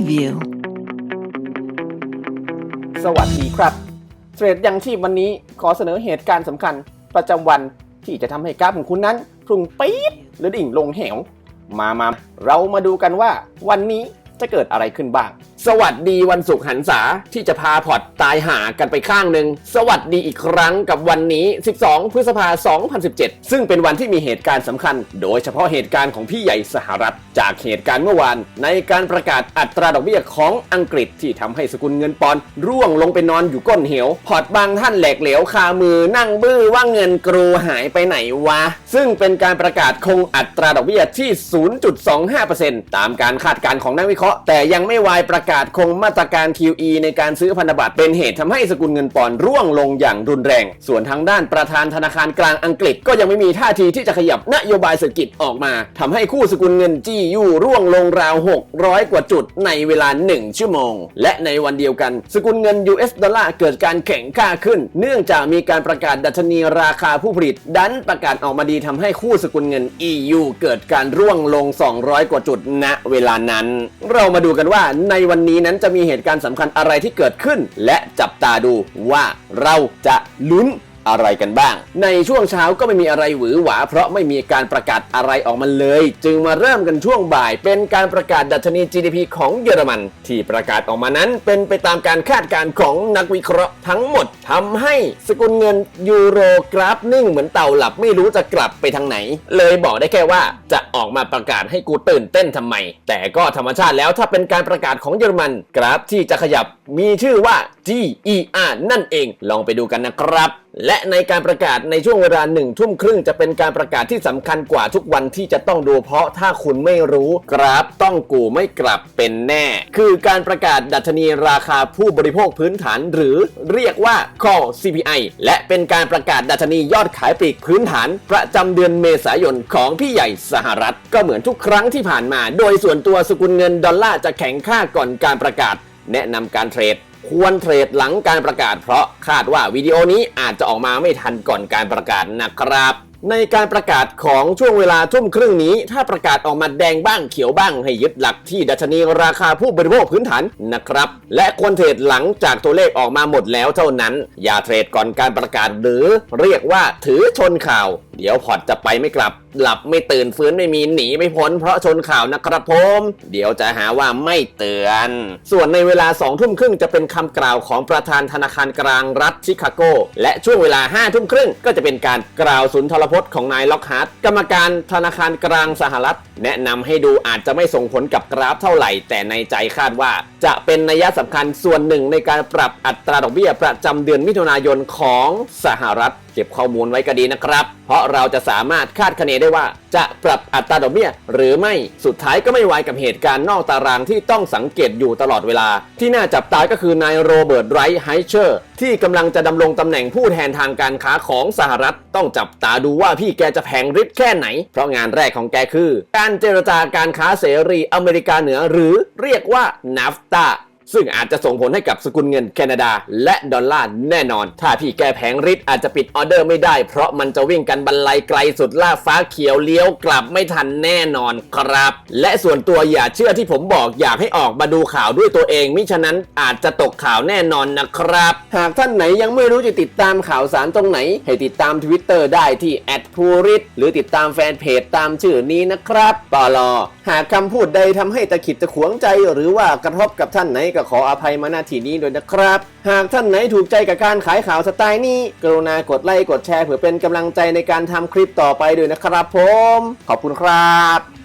Review สวัสดีครับเทรดยังชีพวันนี้ขอเสนอเหตุการณ์สำคัญประจำวันที่จะทำให้กราฟของคุณนั้นพุ่งปี๊ดหรือดิ่งลงเหว มามาเรามาดูกันว่าวันนี้จะเกิดอะไรขึ้นบ้าง สวัสดีวันศุกร์หันษาที่จะพาพอร์ตายหากันไปข้างหนึ่ง สวัสดีอีกครั้งกับวันนี้ 12 พฤษภาคม2017 ซึ่งเป็นวันที่มีเหตุการณ์สำคัญ โดยเฉพาะเหตุการณ์ของพี่ใหญ่สหรัฐ จากเหตุการณ์เมื่อวาน ในการประกาศอัตราดอกเบี้ยของอังกฤษที่ทำให้สกุลเงินปอนด์ร่วงลงไปนอนอยู่ก้นเหว พอร์ตบางท่านแหลกเหลวคามือนั่งบื้อว่าเงินกรูหายไปไหนวะ ซึ่งเป็นการประกาศคงอัตราดอกเบี้ยที่ 0.25%ตามการคาดการณ์ของนักวิเคราะห์แต่ยังไม่วายประกาศคงมาตรการ QE ในการซื้อพันธบัตรเป็นเหตุทำให้สกุลเงินปอนด์ร่วงลงอย่างรุนแรง ส่วนทางด้านประธานธนาคารกลางอังกฤษ ก็ยังไม่มีท่าทีที่จะขยับนโยบายเศรษฐกิจออกมาทำให้คู่สกุลเงิน GU ร่วงลงราว 600 กว่าจุดในเวลา 1 ชั่วโมง และในวันเดียวกัน สกุลเงิน US ดอลลาร์เกิดการแข็งค่าขึ้น เนื่องจากมีการประกาศดัชนีราคาผู้ผลิต ดันประกาศออกมาดีทำให้คู่สกุลเงิน EU เกิดการร่วงลง 200 กว่าจุดณเวลานั้น เรามาดูกันว่าในวันันนี้นั้นจะมีเหตุการณ์สำคัญอะไรที่เกิดขึ้น และจับตาดูว่าเราจะลุ้น อะไรกันบ้าง ในช่วงเช้าก็ไม่มีอะไรหวือหวา เพราะไม่มีการประกาศอะไรออกมาเลย จึงมาเริ่มกันช่วงบ่าย เป็นการประกาศดัชนี GDP ของเยอรมัน ที่ประกาศออกมานั้นเป็นไปตามการคาดการณ์ของนักวิเคราะห์ทั้งหมดทำให้สกุลเงินยูโรกราฟนิ่งเหมือนเต่าหลับไม่รู้จะกลับไปทางไหน เลยบอกได้แค่ว่าจะออกมาประกาศให้กูตื่นเต้นทำไม แต่ก็ธรรมชาติแล้วถ้าเป็นการประกาศของเยอรมัน กราฟที่จะขยับ มีชื่อว่า GER นั่นเอง ลองไปดูกันนะครับ และในการประกาศในช่วงเวลาหนึ่งทุ่มครึ่งจะเป็นการประกาศที่สำคัญกว่าทุกวันที่จะต้องดูเพราะถ้าคุณไม่รู้กราฟต้องกูไม่กลับเป็นแน่ คือการประกาศดัชนีราคาผู้บริโภคพื้นฐาน หรือเรียกว่า Core CPI และเป็นการประกาศดัชนียอดขายปลีกพื้นฐาน ประจำเดือนเมษายนของพี่ใหญ่สหรัฐ ก็เหมือนทุกครั้งที่ผ่านมา โดยส่วนตัวสกุลเงินดอลลาร์จะแข็งค่าก่อนการประกาศ แนะนำการเทรด ควรเทรดหลังการประกาศ เพราะคาดว่าวิดีโอนี้อาจจะออกมาไม่ทันก่อนการประกาศนะครับในการประกาศของช่วงเวลาทุ่มครึ่งนี้ ถ้าประกาศออกมาแดงบ้างเขียวบ้างให้ยึดหลักที่ดัชนีราคาผู้บริโภคพื้นฐานนะครับ และควรเทรดหลังจากตัวเลขออกมาหมดแล้วเท่านั้น อย่าเทรดก่อนการประกาศหรือเรียกว่าถือชนข่าว เดี๋ยวพอตจะไปไม่กลับ หลับไม่ตื่นฟื้นไม่มีหนีไม่พ้นเพราะชนข่าวนะครับผม เดี๋ยวจะหาว่าไม่เตือน ส่วนในเวลา2องทุ่มครึ่งจะเป็นคำกล่าวของประธานธนาคารกลางรัฐชิคาโก และช่วงเวลา5้าทุ่มครึ่งก็จะเป็นการกล่าวสุนทรพจน์ของนายล็อกฮาร์ดกรรมการธนาคารกลางสหรัฐ แนะนำให้ดูอาจจะไม่ส่งผลกับกราฟเท่าไหร่ แต่ในใจคาดว่า จะเป็นนัยสำคัญส่วนหนึ่งในการปรับอัตราดอกเบี้ยประจำเดือนมิถุนายนของสหรัฐเก็บข้อมูลไว้ก็ดีนะครับ เพราะเราจะสามารถคาดคะเนได้ว่า จะปรับอัตราดอกเบี้ยหรือไม่สุดท้ายก็ไม่ไวายกับเหตุการณ์นอกตารางที่ต้องสังเกตอยู่ตลอดเวลา ที่น่าจับตาก็คือนายโรเบิร์ตไรท์ไฮเชอร์ที่กำลังจะดำรงตำแหน่งผู้แทนทางการค้าของสหรัฐ ต้องจับตาดูว่าพี่แกจะแผงฤทธิ์แค่ไหน เพราะงานแรกของแกคือ การเจรจาการค้าเสรีอเมริกาเหนือหรือเรียกว่า NAFTA ซึ่งอาจจะส่งผลให้กับสกุลเงินแคนาดา และดอลลาร์แน่นอน ถ้าพี่แกแผงฤทธิ์อาจจะปิดออเดอร์ไม่ได้ เพราะมันจะวิ่งกันบรรลัยไกลสุดล่าฟ้าเขียวเลี้ยวกลับไม่ทันแน่นอนครับ และส่วนตัวอย่าเชื่อที่ผมบอกอยากให้ออกมาดูข่าวด้วยตัวเอง มิฉะนั้นอาจจะตกข่าวแน่นอนนะครับ หากท่านไหนยังไม่รู้จะติดตามข่าวสารตรงไหน ให้ติดตาม Twitter ได้ที่ p u r i t หรือติดตามแฟนเพจตามชื่อนี้นะครับปลอหากคำพูดใดทำให้ตะขิดตะขวงใจหรือว่ากระทบกับท่านไหนก็ขออภัยมาณที่นี้ด้วยนะครับ หากท่านไหนถูกใจกับการขายข่าวสไตล์นี้ กรุณากดไลค์กดแชร์เพื่อเป็นกำลังใจในการทำคลิปต่อไปด้วยนะครับผม ขอบคุณครับ